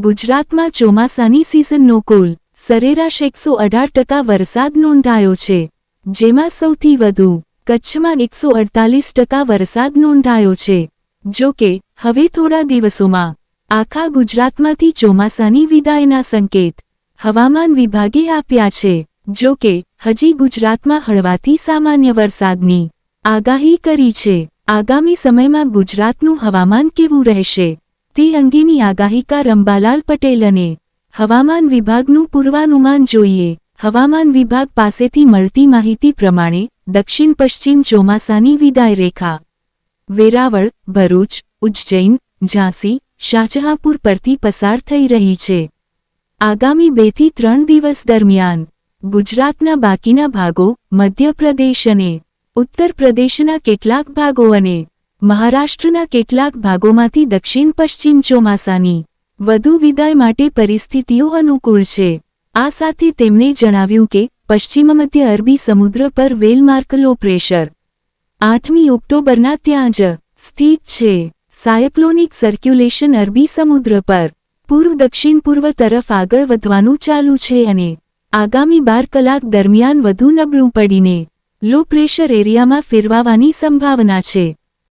ગુજરાતમાં ચોમાસાની સિઝનનો કુલ સરેરાશ એકસો અઢાર ટકા વરસાદ નોંધાયો છે, જેમાં સૌથી વધુ કચ્છમાં એકસો અડતાલીસ ટકા વરસાદ નોંધાયો છે. જો કે, હવે થોડા દિવસોમાં આખા ગુજરાતમાંથી ચોમાસાની વિદાયના સંકેત હવામાન વિભાગે આપ્યા છે. જો કે, હજી ગુજરાતમાં હળવાથી સામાન્ય વરસાદની આગાહી કરી છે. આગામી સમયમાં ગુજરાતનું હવામાન કેવું રહેશે? તે અંગેની આગાહીકાર અંબાલાલ પટેલ અને હવામાન વિભાગનું પૂર્વાનુમાન જોઈએ. હવામાન વિભાગ પાસેથી મળતી માહિતી પ્રમાણે દક્ષિણ પશ્ચિમ ચોમાસાની વિદાય રેખા. વેરાવળ, ભરૂચ, ઉજ્જૈન, ઝાંસી, શાહજહાંપુર પરથી પસાર થઈ રહી છે. આગામી બેથી ત્રણ દિવસ દરમિયાન ગુજરાતના બાકીના ભાગો મધ્યપ્રદેશ અને ઉત્તર પ્રદેશના કેટલાક ભાગો અને મહારાષ્ટ્રના કેટલાક ભાગોમાંથી દક્ષિણ પશ્ચિમ ચોમાસાની વધુ વિદાય માટે પરિસ્થિતિઓ અનુકૂળ છે. આ સાથે તેમણે જણાવ્યું કે પશ્ચિમ મધ્ય અરબી સમુદ્ર પર વેલમાર્ક લો પ્રેશર. આઠમી ઓક્ટોબરના ત્યાં જ સ્થિત છે. સાયક્લોનિક સર્ક્યુલેશન અરબી સમુદ્ર પર પૂર્વ દક્ષિણ પૂર્વ તરફ આગળ વધવાનું ચાલુ છે અને આગામી બાર કલાક દરમિયાન વધુ નબળું પડીને લો પ્રેશર એરિયામાં ફેરવાવાની સંભાવના છે.